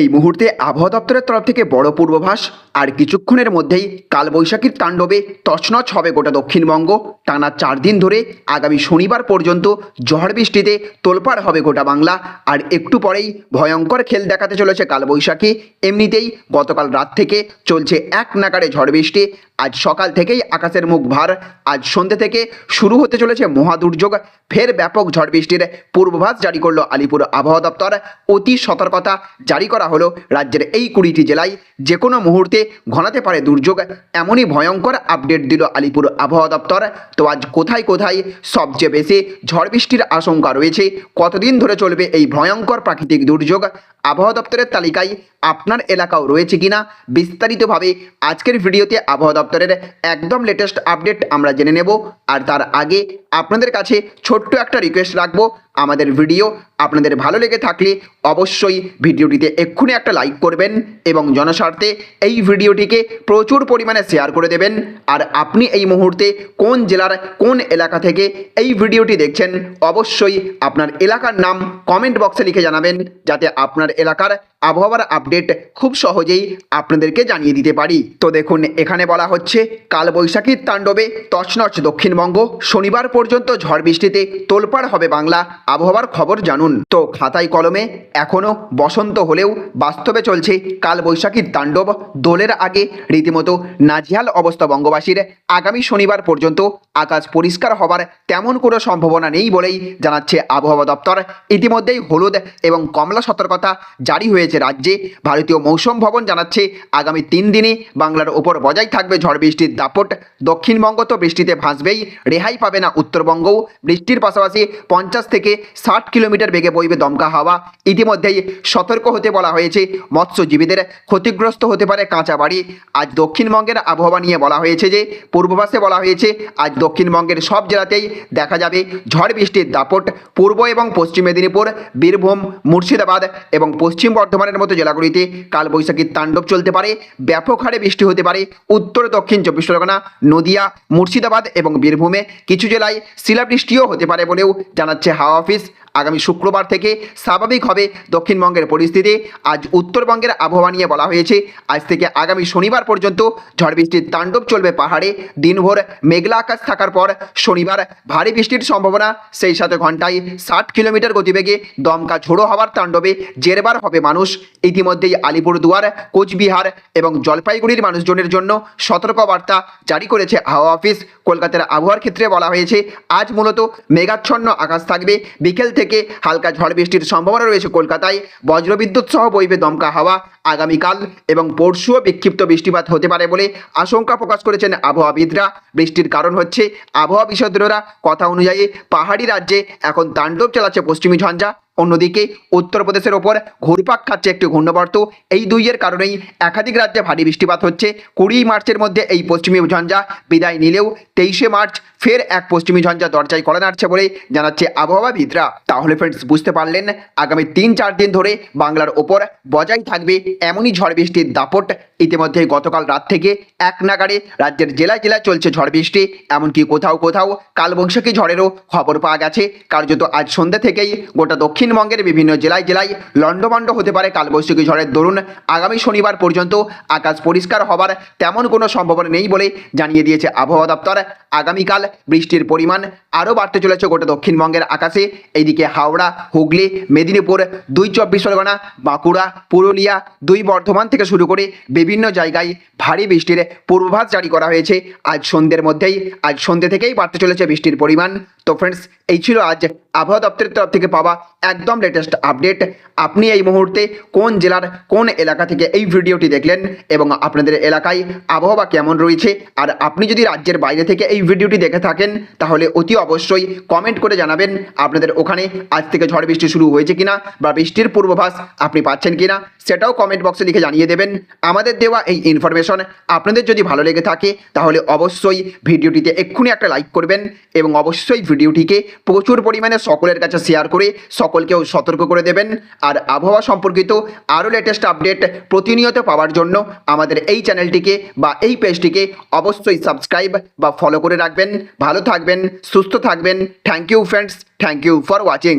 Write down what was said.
এই মুহূর্তে আবহাওয়া দপ্তরের তরফ থেকে বড় পূর্বাভাস, আর কিছুক্ষণের মধ্যেই কালবৈশাখীর তাণ্ডবে তছনছ হবে গোটা দক্ষিণবঙ্গ। টানা চার দিন ধরে আগামী শনিবার পর্যন্ত ঝড় বৃষ্টিতে তোলপাড় হবে গোটা বাংলা, আর একটু পরেই ভয়ঙ্কর খেল দেখাতে চলেছে কালবৈশাখী। এমনিতেই গতকাল রাত থেকে চলছে এক নাকারে ঝড় বৃষ্টি আজ সকাল থেকেই আকাশের মুখ ভার, আজ সন্ধ্যে থেকে শুরু হতে চলেছে মহাদুর্যোগ ফের ব্যাপক ঝড় বৃষ্টির পূর্বাভাস জারি করল আলিপুর আবহাওয়া দপ্তর। অতি সতর্কতা জারি করা হলো রাজ্যের এই কুড়িটি জেলায়। যে কোনো মুহূর্তে ঘনাতে পারে দুর্যোগ, এমনই ভয়ঙ্কর আপডেট দিল আলিপুর আবহাওয়া দপ্তর। তো আজ কোথায় কোথায় সবচেয়ে বেশি ঝড় বৃষ্টির আশঙ্কা রয়েছে? কতদিন ধরে চলবে এই ভয়ঙ্কর প্রাকৃতিক দুর্যোগ? আবহাওয়া দপ্তরের তালিকায় আপনার এলাকাও রয়েছে কিনা? বিস্তারিতভাবে আজকের ভিডিওতে আবহাওয়া দপ্তরের একদম লেটেস্ট আপডেট আমরা জেনে নেব আর তার আগে আপনাদের কাছে ছোট্ট একটা রিকোয়েস্ট রাখব। আমাদের ভিডিও আপনাদের ভালো লেগে থাকলে অবশ্যই ভিডিওটিতে এক্ষুনি একটা লাইক করবেন এবং জনস্বার্থে এই ভিডিওটিকে প্রচুর পরিমাণে শেয়ার করে দেবেন। আর আপনি এই মুহূর্তে কোন জেলার কোন এলাকা থেকে এই ভিডিওটি দেখছেন, অবশ্যই আপনার এলাকার নাম কমেন্ট বক্সে লিখে জানাবেন, যাতে আপনার এলাকার আবহাওয়ার আপডেট খুব সহজেই আপনাদেরকে জানিয়ে দিতে পারি। তো দেখুন, এখানে বলা হচ্ছে, কালবৈশাখীর তাণ্ডবে তছনছ দক্ষিণবঙ্গ, শনিবার ঝড় বৃষ্টিতে তোলপাড় হবে বাংলা। আবহাওয়ার খবর জানুন। তো খাতায় কলমে এখনও বসন্ত হলেও বাস্তবে চলছে কালবৈশাখীর তাণ্ডব। দোলের আগে রীতিমতো নাজিহাল অবস্থা বঙ্গবাসীর। আগামী শনিবার পর্যন্ত আকাশ পরিষ্কার হবার তেমন কোনো সম্ভাবনা নেই বলেই জানাচ্ছে আবহাওয়া দপ্তর। ইতিমধ্যেই হলুদ এবং কমলা সতর্কতা জারি হয়েছে রাজ্যে। ভারতীয় মৌসুম ভবন জানাচ্ছে আগামী তিন দিনে বাংলার ওপর বজায় থাকবে ঝড় বৃষ্টির দাপট। দক্ষিণবঙ্গ তো বৃষ্টিতে ভাসবেই, রেহাই পাবে না উত্তরবঙ্গও বৃষ্টির পাশাপাশি পঞ্চাশ থেকে ষাট কিলোমিটার বেগে বইবে দমকা হাওয়া। ইতিমধ্যেই সতর্ক হতে বলা হয়েছে, মৎস্যজীবীদের ক্ষতিগ্রস্ত হতে পারে কাঁচা বাড়ি। আজ দক্ষিণবঙ্গের আবহাওয়া নিয়ে বলা হয়েছে যে পূর্বভাসে বলা হয়েছে, আজ দক্ষিণবঙ্গের সব জেলাতেই দেখা যাবে ঝড় বৃষ্টির দাপট। পূর্ব এবং পশ্চিম মেদিনীপুর, বীরভূম, মুর্শিদাবাদ এবং পশ্চিম বর্ধমানের মতো জেলাগুলিতে কালবৈশাখীর তাণ্ডব চলতে পারে। ব্যাপক হারে বৃষ্টি হতে পারে। উত্তর দক্ষিণ চব্বিশ পরগনা, নদিয়া, মুর্শিদাবাদ এবং বীরভূমে। কিছু জেলায় শিলাবৃষ্টিও হতে পারে বলেও জানাচ্ছে হাওয়া অফিস। আগামী শুক্রবার থেকে স্বাভাবিক হবে দক্ষিণবঙ্গের পরিস্থিতি। আজ উত্তরবঙ্গের আবহাওয়া নিয়ে বলা হয়েছে, আজ থেকে আগামী শনিবার পর্যন্ত ঝড় বৃষ্টির তাণ্ডব চলবে পাহাড়ে। দিনভর মেঘলা আকাশ থাকার পর শনিবার ভারী বৃষ্টির সম্ভাবনা, সেই সাথে ঘন্টায় ষাট কিলোমিটার গতিবেগে দমকা ঝোড়ো হওয়ার তাণ্ডবে জেরবার হবে মানুষ। ইতিমধ্যেই আলিপুরদুয়ার, কোচবিহার এবং জলপাইগুড়ির মানুষজনের জন্য সতর্কবার্তা জারি করেছে হাওয়া অফিস। কলকাতার আবহাওয়ার ক্ষেত্রে বলা হয়েছে, আজ মূলত মেঘাচ্ছন্ন আকাশ থাকবে। বিকেল থেকে হালকা ঝড় বৃষ্টির সম্ভাবনা রয়েছে কলকাতায়। বজ্রবিদ্যুৎ সহ বইবে দমকা হাওয়া আগামীকাল এবং পরশুও বিক্ষিপ্ত বৃষ্টিপাত হতে পারে বলে আশঙ্কা প্রকাশ করেছেন আবহাওয়াবিদরা। বৃষ্টির কারণ হচ্ছে আবহাওয়া বিশারদরা কথা অনুযায়ী পাহাড়ি রাজ্যে এখন তাণ্ডব চালাচ্ছে পশ্চিমী ঝঞ্ঝা। অন্যদিকে উত্তরপ্রদেশের ওপর ঘুরপাক খাচ্ছে একটি ঘূর্ণবর্ত। এই দুইয়ের কারণেই একাধিক রাজ্যে ভারী বৃষ্টিপাত হচ্ছে। কুড়ি মার্চের মধ্যে এই পশ্চিমী ঝঞ্ঝা বিদায় নিলেও তেইশে মার্চ ফের এক পশ্চিমী ঝঞ্ঝা দরজায় করা নাড়ছে বলে জানাচ্ছে আবহাওয়াবিদরা। তাহলে ফ্রেন্ডস বুঝতে পারলেন, আগামী তিন চার দিন ধরে বাংলার ওপর বজায় থাকবে এমনই ঝড় বৃষ্টির দাপট। ইতিমধ্যে গতকাল রাত থেকে এক নাগাড়ে রাজ্যের জেলায় জেলায় চলছে ঝড় বৃষ্টি। এমনকি কোথাও কোথাও কালবৈশাখী ঝড়েরও খবর পাওয়া গেছে। কার্যত আজ সন্ধ্যা থেকেই গোটা দক্ষিণবঙ্গের বিভিন্ন জেলায় জেলায় লণ্ডভণ্ড হতে পারে কালবৈশাখী ঝড়ের দরুন। আগামী শনিবার পর্যন্ত আকাশ পরিষ্কার হবার তেমন কোনো সম্ভাবনা নেই বলে জানিয়ে দিয়েছে আবহাওয়া দপ্তর। আগামীকাল বৃষ্টির পরিমাণ আরও বাড়তে চলেছে গোটা দক্ষিণবঙ্গের আকাশে। এইদিকে হাওড়া, হুগলি, মেদিনীপুর, দুই চব্বিশ পরগনা, বাঁকুড়া, পুরুলিয়া দুই বর্ধমান থেকে শুরু করে বিভিন্ন জায়গায় ভারী বৃষ্টির পূর্বাভাস জারি করা হয়েছে। আজ সন্ধ্যের মধ্যেই, আজ সন্ধ্যে থেকেই বাড়তে চলেছে বৃষ্টির পরিমাণ। তো ফ্রেন্ডস এই ছিল আজ আবহাওয়া দপ্তরের তরফ থেকে পাওয়া একদম লেটেস্ট আপডেট আপনি এই মুহূর্তে কোন জেলার কোন এলাকা থেকে এই ভিডিওটি দেখলেন এবং আপনাদের এলাকায় আবহাওয়া কেমন রয়েছে? আর আপনি যদি রাজ্যের বাইরে থেকে এই ভিডিওটি দেখে থাকেন, তাহলে অতি অবশ্যই কমেন্ট করে জানাবেন আপনাদের ওখানে আজ থেকে ঝড় বৃষ্টি শুরু হয়েছে কিনা বা বৃষ্টির পূর্বাভাস আপনি পাচ্ছেন কিনা, সেটাও কমেন্ট বক্সে লিখে জানিয়ে দেবেন। আমাদের দেওয়া এই ইনফরমেশন আপনাদের যদি ভালো লেগে থাকে, তাহলে অবশ্যই ভিডিওটিতে এক্ষুনি একটা লাইক করবেন এবং অবশ্যই ভিডিওটিকে প্রচুর পরিমাণে সকলের কাছে শেয়ার করে সকলকেও সতর্ক করে দেবেন। আর আবহাওয়া সম্পর্কিত আরও লেটেস্ট আপডেট প্রতিনিয়ত পাওয়ার জন্য আমাদের এই চ্যানেলটিকে বা এই পেজটিকে অবশ্যই সাবস্ক্রাইব বা ফলো করে রাখবেন। ভালো থাকবেন, সুস্থ থাকবেন। Thank you friends thank you for watching